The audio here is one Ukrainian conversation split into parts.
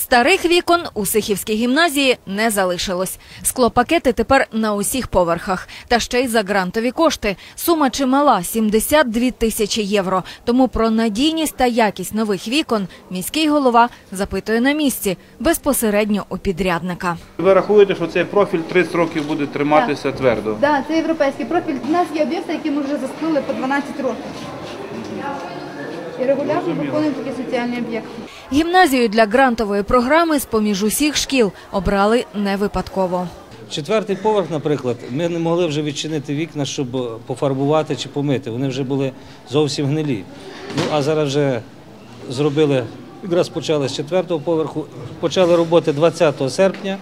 Старих вікон у Сихівській гімназії не залишилось. Склопакети тепер на усіх поверхах. Та ще й за грантові кошти. Сума чимала – 72 тисячі євро. Тому про надійність та якість нових вікон міський голова запитує на місці, безпосередньо у підрядника. Ви рахуєте, що цей профіль 30 років буде триматися твердо? Так, це європейський профіль. У нас є об'єкти, які ми вже засклили по 12 років. І регулярно виконуємо такі соціальні об'єкти. Гімназію для грантової програми з-поміж усіх шкіл обрали не випадково. Четвертий поверх, наприклад, ми не могли вже відчинити вікна, щоб пофарбувати чи помити. Вони вже були зовсім гнилі. Ну а зараз вже зробили, якраз почали з четвертого поверху, почали роботи 20 серпня.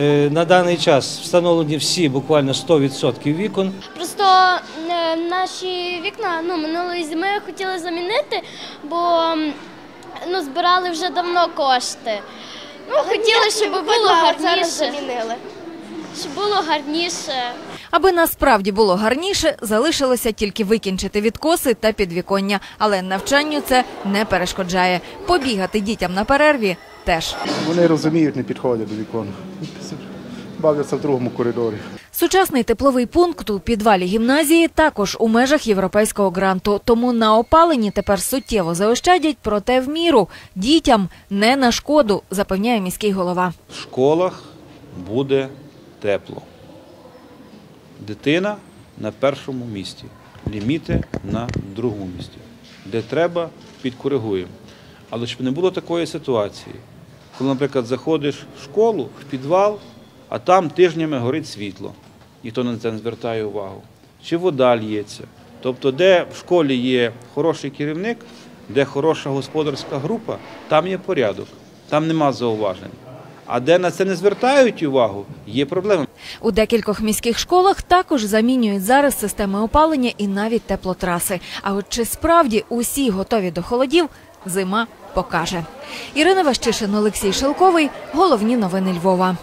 Е, На даний час встановлені всі буквально 100% вікон. Просто е, наші вікна ну, минулої зими хотіли замінити, бо ну, збирали вже давно кошти. Ну, хотіли, щоб було гарніше. Щоб було гарніше. Аби насправді було гарніше, залишилося тільки викінчити відкоси та підвіконня. Але навчанню це не перешкоджає. Побігати дітям на перерві теж. Вони розуміють, не підходять до вікон. Бавляться в другому коридорі. Сучасний тепловий пункт у підвалі гімназії також у межах європейського гранту. Тому на опаленні тепер суттєво заощадять, проте в міру дітям не на шкоду, запевняє міський голова. В школах буде тепло. Дитина на першому місці, ліміти на другому місці. Де треба, підкоригуємо. Але щоб не було такої ситуації, коли, наприклад, заходиш в школу, в підвал, а там тижнями горить світло. Ніхто на це не звертає увагу. Чи вода лється. Тобто, де в школі є хороший керівник, де хороша господарська група, там є порядок, там нема зауважень. А де на це не звертають увагу, є проблеми. У декількох міських школах також замінюють зараз системи опалення і навіть теплотраси. А от чи справді усі готові до холодів, зима покаже. Ірина Ващишин, Олексій Шелковий. Головні новини Львова.